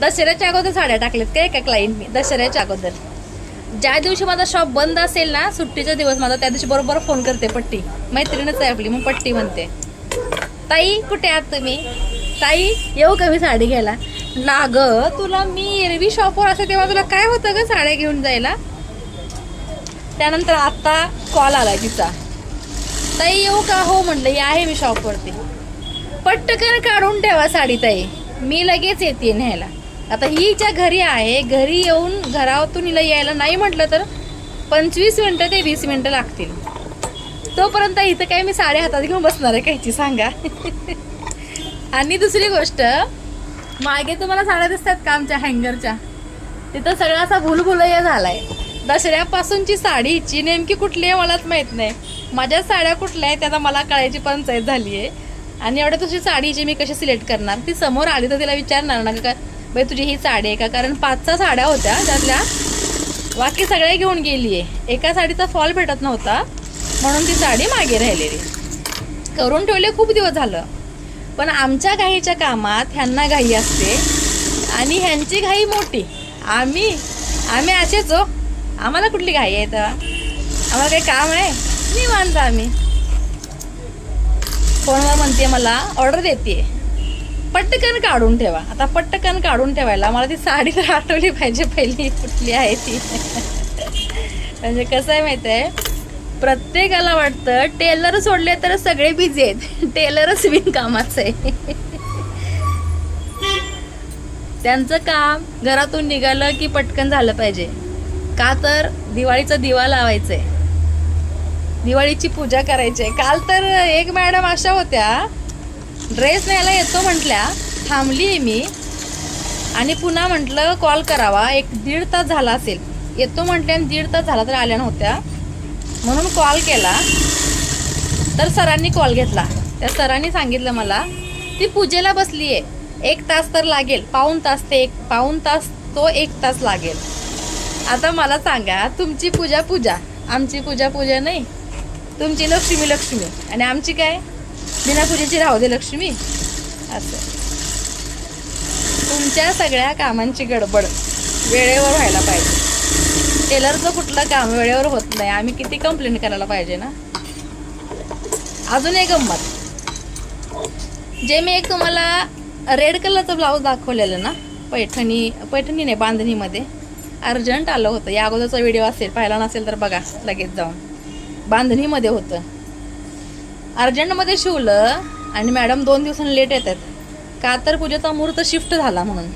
दसऱ्याच्या अगोदर साड्या टाकल्यात काय एका क्लायंटनी दसऱ्याच्या अगोदर. ज्या दिवशी माझा शॉप बंद असेल ना सुट्टीचा दिवस माझा त्या दिवशी बरोबर फोन करते पट्टी. मैत्रीणच आहे आपली मग पट्टी म्हणते. ताई कुठे आहात तुम्ही? ताई येऊ का मी साडी घ्यायला? ना गं तुला मी एरवी शॉपवर असेल तेव्हा तुला काय होतं ग साड्या घेऊन जायला? त्यानंतर आत्ता कॉल आला तिचा. ताई येऊ का? हो म्हटलं या आहे मी शॉपवरती पटकन काढून ठेवा साडी ताई. मी लगेच येते न्यायला. आता ही ज्या घरी आहे घरी येऊन घरातून हिला यायला नाही म्हटलं तर पंचवीस मिनटं ते वीस मिनटं लागतील. तोपर्यंत इथं काय मी साडे हातात घेऊन बसणार आहे कायची सांगा. आणि दुसरी गोष्ट मागे तुम्हाला साड्या दिसतात का आमच्या हँगरच्या? तिथं सगळा असा भुलभुलैया झालाय. दसऱ्यापासूनची साडीची नेमकी कुठली आहे मलाच माहीत नाही. माझ्या साड्या कुठल्या आहेत त्याचा मला कळायची पंचायत झाली आहे आणि एवढ्या तुझी साडीची मी कशी सिलेक्ट करणार? ती समोर आली तर तिला विचारणार ना का बाई तुझी ही साडी आहे का? कारण पाच सहा साड्या होत्या त्यातल्या बाकी सगळ्या घेऊन गेली आहे एका साडीचा फॉल भेटत नव्हता म्हणून ती साडी मागे राहिलेली. करून ठेवले खूप दिवस झालं. पण आमच्या घाईच्या कामात ह्यांना घाई असते आणि ह्यांची घाई मोठी. आम्ही आम्ही असेच हो. आम्हाला कुठली घाई आहे तर आम्हाला काही काम आहे? निवांत आम्ही. फोनवर म्हणते मला ऑर्डर देते पटकन काढून ठेवा. आता पटकन काढून ठेवायला मला ती साडी तर आठवली पाहिजे पहिली कुठली आहे ती. म्हणजे कसं आहे माहिती आहे प्रत्येकाला वाटतं टेलर सोडले तर सगळे बिझी आहेत. टेलरच बिनकामाचं आहे. त्यांचं काम घरातून निघालं की पटकन झालं पाहिजे. का तर दिवाळीचा दिवा लावायचंय. दिवाळीची पूजा करायची आहे काल तर एक मॅडम अशा होत्या ड्रेस न्यायला येतो म्हटल्या थांबली आहे मी. आणि पुन्हा म्हटलं कॉल करावा एक दीड तास झाला असेल. येतो म्हटले आणि दीड तास झाला तर आल्या नव्हत्या. म्हणून कॉल केला. तर सरांनी कॉल घेतला. त्या सरांनी सांगितलं मला ती पूजेला बसली आहे. एक तास तर लागेल. पाऊन तास ते एक पाऊन तास तो एक तास लागेल. आता मला सांगा तुमची पूजा पूजा. आमची पूजा पूजा नाही. तुमची लक्ष्मी लक्ष्मी. आणि आमची काय? बिना पूजेची राहू दे लक्ष्मी. असं. तुमच्या सगळ्या कामांची गडबड वेळेवर व्हायला पाहिजे. टेलरचं कुठलं काम वेळेवर होत नाही. आम्ही किती कंप्लेंट करायला पाहिजे ना? अजून एक गंमत. जे मी एक तुम्हाला रेड कलरचं ब्लाऊज दाखवलेलं ना पैठणी पैठणी नाही बांधणीमध्ये. अर्जंट आलं होतं. या अगोदरचा व्हिडिओ असेल पाहिला नसेल तर बघा लगेच जाऊन. बांधणीमध्ये होतं. अर्जंटमध्ये शिवलं आणि मॅडम दोन दिवसांनी लेट येतात. का तर पूजेचा मुहूर्त शिफ्ट झाला म्हणून.